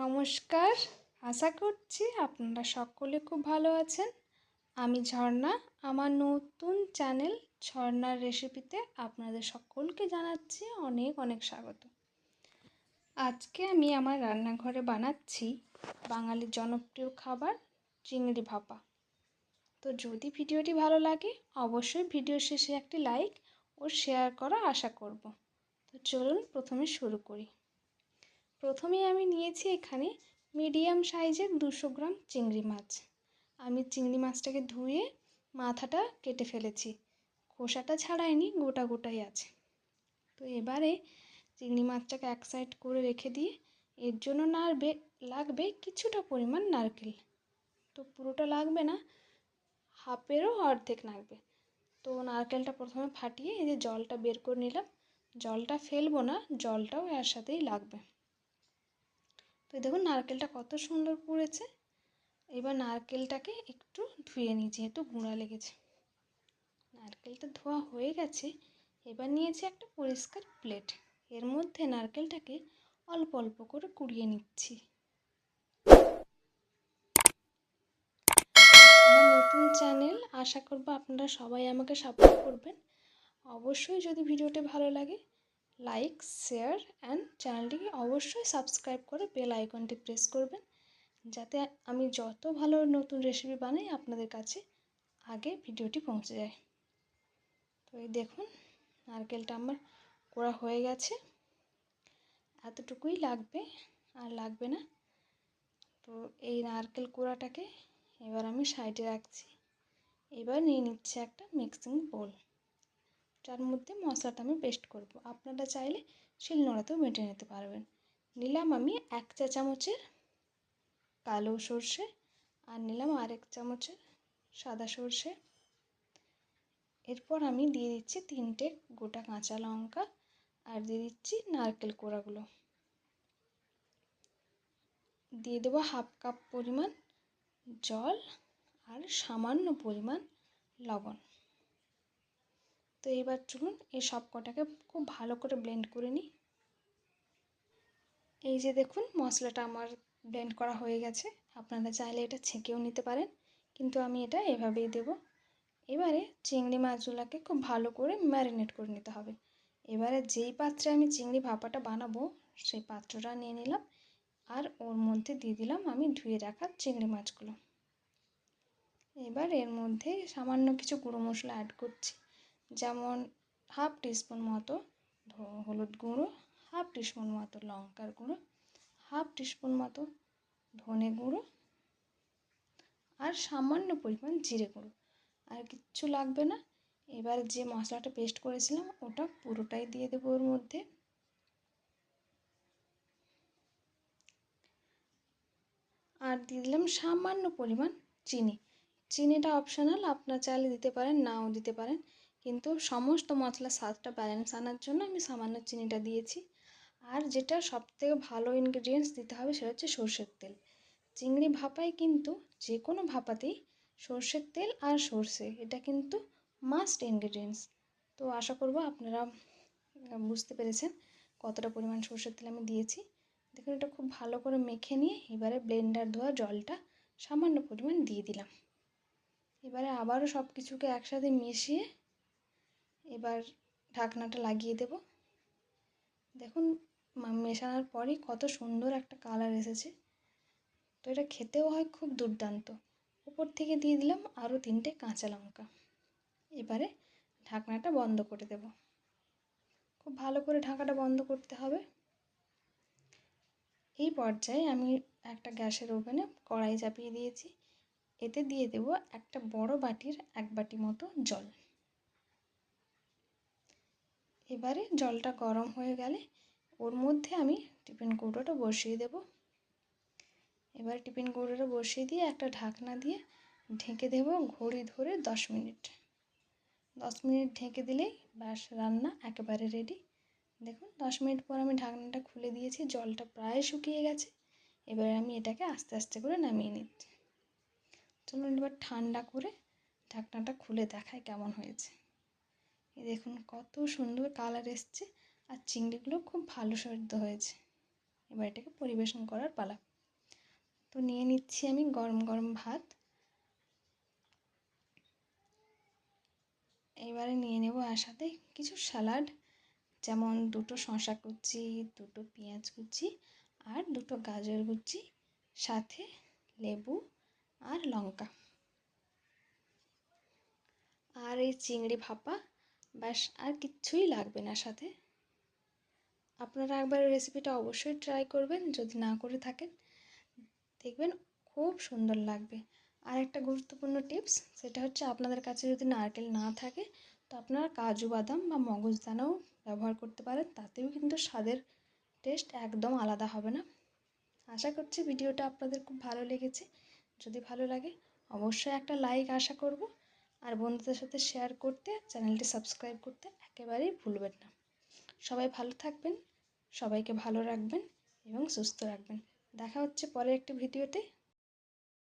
নমস্কার। আশা করছি আপনারা সকলে খুব ভালো আছেন। আমি ঝর্ণা। আমার নতুন চ্যানেল ঝর্ণার রেসিপিতে আপনাদের সকলকে জানাচ্ছি অনেক অনেক স্বাগত। আজকে আমি আমার রান্নাঘরে বানাচ্ছি বাঙালির জনপ্রিয় খাবার চিংড়ি ভাপা। তো যদি ভিডিওটি ভালো লাগে, অবশ্যই ভিডিও শেষে একটি লাইক ও শেয়ার করা আশা করব। তো চলুন প্রথমে শুরু করি। প্রথমেই আমি নিয়েছি এখানে মিডিয়াম সাইজের দুশো গ্রাম চিংড়ি মাছ। আমি চিংড়ি মাছটাকে ধুয়ে মাথাটা কেটে ফেলেছি। খোসাটা ছাড়াইনি, গোটা গোটাই আছে। তো এবারে চিংড়ি মাছটাকে এক সাইড করে রেখে দিয়ে এর জন্য নাড়বে, লাগবে কিছুটা পরিমাণ নারকেল। তো পুরোটা লাগবে না, হাফেরও অর্ধেক লাগবে। তো নারকেলটা প্রথমে ফাটিয়ে এই যে জলটা বের করে নিলাম। জলটা ফেলব না, জলটাও এর সাথেই লাগবে। তো দেখুন নারকেলটা কত সুন্দর পুড়েছে। এবার নারকেলটাকে একটু ধুয়ে নিই, যেহেতু গুঁড়া লেগেছে। নারকেলটা ধোয়া হয়ে গেছে, এবার নিয়েছি একটা পরিষ্কার প্লেট। এর মধ্যে নারকেলটাকে অল্প অল্প করে কুড়িয়ে নিচ্ছি। নতুন চ্যানেল, আশা করব আপনারা সবাই আমাকে সাপোর্ট করবেন। অবশ্যই যদি ভিডিওটি ভালো লাগে লাইক শেয়ার অ্যান্ড চ্যানেলটিকে অবশ্যই সাবস্ক্রাইব করে বেল আইকনটি প্রেস করবেন, যাতে আমি যত ভালো নতুন রেসিপি বানাই আপনাদের কাছে আগে ভিডিওটি পৌঁছে যায়। তো এই দেখুন, নারকেলটা আমার করা হয়ে গেছে। এতটুকুই লাগবে আর লাগবে না। তো এই নারকেল কোড়াটাকে এবার আমি সাইডে রাখছি। এবার নিয়ে নিচ্ছে একটা মিক্সিং বোল যার মধ্যে মশলাটা আমি পেস্ট করব। আপনারা চাইলে শিলনোড়াতেও বেটে নিতে পারবেন। নিলাম আমি এক চা চামচের কালো সর্ষে আর নিলাম আরেক চামচের সাদা সর্ষে। এরপর আমি দিয়ে দিচ্ছি তিনটে গোটা কাঁচা লঙ্কা আর দিয়ে দিচ্ছি নারকেল কোড়াগুলো। দিয়ে দেবো হাফ কাপ পরিমাণ জল আর সামান্য পরিমাণ লবণ। তো এবার চলুন এই সব কটাকে খুব ভালো করে ব্লেন্ড করে নিই। এই যে দেখুন, মশলাটা আমার ব্লেন্ড করা হয়ে গেছে। আপনারা চাইলে এটা ছেঁকেও নিতে পারেন, কিন্তু আমি এটা এভাবেই দেব। এবারে চিংড়ি মাছগুলোকে খুব ভালো করে ম্যারিনেট করে নিতে হবে। এবারে যেই পাত্রে আমি চিংড়ি ভাপাটা বানাবো, সেই পাত্রটা নিয়ে নিলাম, আর ওর মধ্যে দিয়ে দিলাম আমি ধুয়ে রাখা চিংড়ি মাছগুলো। এবার এর মধ্যে সামান্য কিছু গুঁড়ো মশলা অ্যাড করছি। যেমন হাফ টিস্পুন মতো হলুদ গুঁড়ো, হাফ টিস্পুন মতো লঙ্কার গুঁড়ো, হাফ টিস্পুন মতো ধনে গুঁড়ো আর সামান্য পরিমাণ জিরে গুঁড়ো। আর কিচ্ছু লাগবে না। এবার যে মশলাটা পেস্ট করেছিলাম, ওটা পুরোটাই দিয়ে দেবো ওর মধ্যে। আর দিয়ে দিলাম সামান্য পরিমাণ চিনি। চিনিটা অপশনাল আপনার চাইলে দিতে পারেন, নাও দিতে পারেন। কিন্তু সমস্ত মশলার স্বাদটা ব্যালেন্স আনার জন্য আমি সামান্য চিনিটা দিয়েছি। আর যেটা সবথেকে ভালো ইনগ্রিডিয়েন্টস দিতে হবে সেটা হচ্ছে সর্ষের তেল। চিংড়ি ভাপায় কিন্তু যে কোনো ভাপাতেই সর্ষের তেল আর সর্ষে, এটা কিন্তু মাস্ট ইনগ্রিডিয়েন্টস তো আশা করব আপনারা বুঝতে পেরেছেন কতটা পরিমাণ সর্ষের তেল আমি দিয়েছি। দেখুন, এটা খুব ভালো করে মেখে নিয়ে এবারে ব্লেন্ডার ধোয়া জলটা সামান্য পরিমাণ দিয়ে দিলাম। এবারে আবারও সব কিছুকে একসাথে মিশিয়ে এবার ঢাকনাটা লাগিয়ে দেব। দেখুন মেশানোর পরই কত সুন্দর একটা কালার এসেছে। তো এটা খেতেও হয় খুব দুর্দান্ত। উপর থেকে দিয়ে দিলাম আরও তিনটে কাঁচা লঙ্কা। এবারে ঢাকনাটা বন্ধ করে দেব। খুব ভালো করে ঢাকাটা বন্ধ করতে হবে। এই পর্যায়ে আমি একটা গ্যাসের ওভেনে কড়াই চাপিয়ে দিয়েছি। এতে দিয়ে দেব একটা বড় বাটির এক বাটি মতো জল। এবারে জলটা গরম হয়ে গেলে ওর মধ্যে আমি টিফিন কৌটোটা বসিয়ে দেব। এবার টিফিন কৌটোটা বসিয়ে দিয়ে একটা ঢাকনা দিয়ে ঢেকে দেব ঘড়ি ধরে দশ মিনিট। দশ মিনিট ঢেকে দিলেই ব্যাস, রান্না একেবারে রেডি দেখুন, দশ মিনিট পর আমি ঢাকনাটা খুলে দিয়েছি, জলটা প্রায় শুকিয়ে গেছে। এবারে আমি এটাকে আস্তে আস্তে করে নামিয়ে নিচ্ছি। চলুন এবার ঠান্ডা করে ঢাকনাটা খুলে দেখায় কেমন হয়েছে। দেখুন কত সুন্দর কালার এসছে। আর চিংড়িগুলো খুব ভালো সেদ্ধ হয়েছে। এবার এটাকে পরিবেশন করার পালা। তো নিয়ে নিচ্ছি আমি গরম গরম ভাত। এবারে নিয়ে নেব আর সাথে কিছু স্যালাড যেমন দুটো শশা কুচি, দুটো পেঁয়াজ কুচি আর দুটো গাজর কুচি, সাথে লেবু আর লঙ্কা। আর এই চিংড়ি ভাপা ব্যাস, আর কিচ্ছুই লাগবে না সাথে। আপনারা একবার রেসিপিটা অবশ্যই ট্রাই করবেন, যদি না করে থাকেন। দেখবেন খুব সুন্দর লাগবে। আর একটা গুরুত্বপূর্ণ টিপস সেটা হচ্ছে আপনাদের কাছে যদি নারকেল না থাকে, তো আপনারা কাজু বাদাম বা মগজদানাও ব্যবহার করতে পারেন। তাতেও কিন্তু স্বাদের টেস্ট একদম আলাদা হবে না। আশা করছি ভিডিওটা আপনাদের খুব ভালো লেগেছে। যদি ভালো লাগে, অবশ্যই একটা লাইক আশা করব। আর বন্ধুদের সাথে শেয়ার করতে চ্যানেলটি সাবস্ক্রাইব করতে একেবারেই ভুলবেন না। সবাই ভালো থাকবেন, সবাইকে ভালো রাখবেন এবং সুস্থ রাখবেন। দেখা হচ্ছে পরের একটি ভিডিওতে।